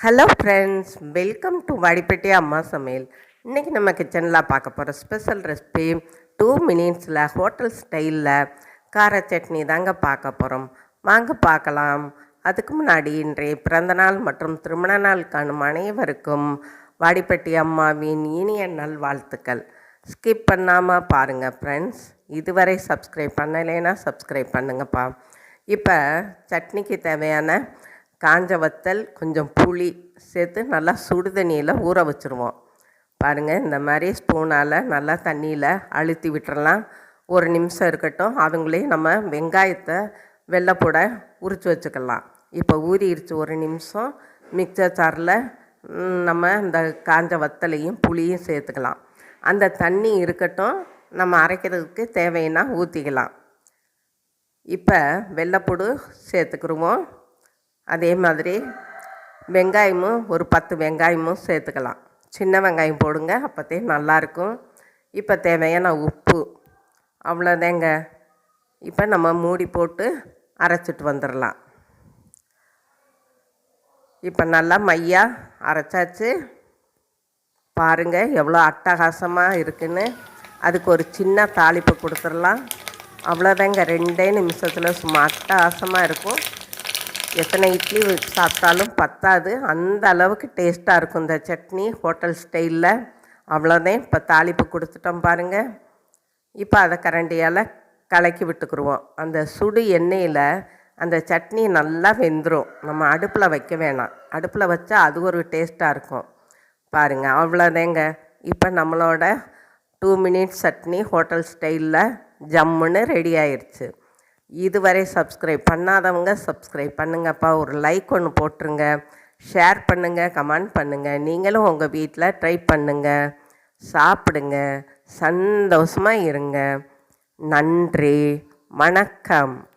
Hello friends welcome to Vadipatti அம்மா சமையல் இன்றைக்கி நம்ம கிச்சனில் பார்க்க போகிற ஸ்பெஷல் ரெசிபி டூ மினிட்ஸில் ஹோட்டல் ஸ்டைலில் கார சட்னி தாங்க பார்க்க போகிறோம் வாங்க பார்க்கலாம். அதுக்கு முன்னாடி இன்றைய பிறந்தநாள் மற்றும் திருமண நாள் காணும் அனைவருக்கும் வாடிப்பட்டி அம்மாவின் இனிய நல்வாழ்த்துக்கள். ஸ்கிப் பண்ணாமல் பாருங்கள் ஃப்ரெண்ட்ஸ் இதுவரை சப்ஸ்கிரைப் பண்ணலைன்னா சப்ஸ்கிரைப் பண்ணுங்கப்பா. இப்போ சட்னிக்கு தேவையான காஞ்ச வத்தல் கொஞ்சம் புளி சேர்த்து நல்லா சுடு தண்ணியில் ஊற வச்சுருவோம். பாருங்கள் இந்த மாதிரி ஸ்பூனால் நல்லா தண்ணியில் அழுத்தி விட்டுறலாம். ஒரு நிமிஷம் இருக்கட்டும் அதுங்களே நம்ம வெங்காயத்தை வெள்ளைப்பூட உரித்து வச்சுக்கலாம். இப்போ ஊறிடுச்சு ஒரு நிமிஷம் மிக்சர் சாரில் நம்ம இந்த காஞ்ச வத்தலையும் புளியும் சேர்த்துக்கலாம். அந்த தண்ணி இருக்கட்டும் நம்ம அரைக்கிறதுக்கு தேவைன்னா ஊற்றிக்கலாம் இப்போ வெள்ளைப்பூடு சேர்த்துக்கிடுவோம் அதே மாதிரி வெங்காயமும் ஒரு பத்து வெங்காயமும் சேர்த்துக்கலாம். சின்ன வெங்காயம் போடுங்க அப்போத்தே நல்லாயிருக்கும். இப்போ தேவையான உப்பு அவ்வளோதாங்க. இப்போ நம்ம மூடி போட்டு அரைச்சிட்டு வந்துடலாம். இப்போ நல்லா மையாக அரைச்சாச்சு. பாருங்கள் எவ்வளோ அட்டகாசமாக இருக்குன்னு. அதுக்கு ஒரு சின்ன தாளிப்பு கொடுத்துடலாம். அவ்வளோதாங்க ரெண்டே நிமிஷத்தில் சும்மா அட்டகாசமாக இருக்கும். எத்தனை இட்லி சாப்பிட்டாலும் பத்தாது. அந்த அளவுக்கு டேஸ்ட்டாக இருக்கும் இந்த சட்னி ஹோட்டல் ஸ்டைலில் அவ்வளோதான் இப்போ தாளிப்பு கொடுத்துட்டோம் பாருங்கள் இப்போ அதை கரண்டியால் கலக்கி விட்டுக்குருவோம். அந்த சுடு எண்ணெயில் அந்த சட்னி நல்லா வெந்துடும் நம்ம அடுப்பில் வைக்க வேணாம். அடுப்பில் வச்சா அது ஒரு டேஸ்ட்டாக இருக்கும். பாருங்கள் அவ்வளோதாங்க இப்போ நம்மளோட டூ மினிட்ஸ் சட்னி ஹோட்டல் ஸ்டைலில் ஜம்முன்னு ரெடி ஆயிடுச்சு இதுவரை சப்ஸ்கிரைப் பண்ணாதவங்க சப்ஸ்கிரைப் பண்ணுங்கப்பா. ஒரு லைக் ஒன்று போட்டுருங்க. ஷேர் பண்ணுங்கள் கமெண்ட் பண்ணுங்கள் நீங்களும் உங்கள் வீட்டில் ட்ரை பண்ணுங்கள் சாப்பிடுங்க. சந்தோஷமாக இருங்க. நன்றி. வணக்கம்.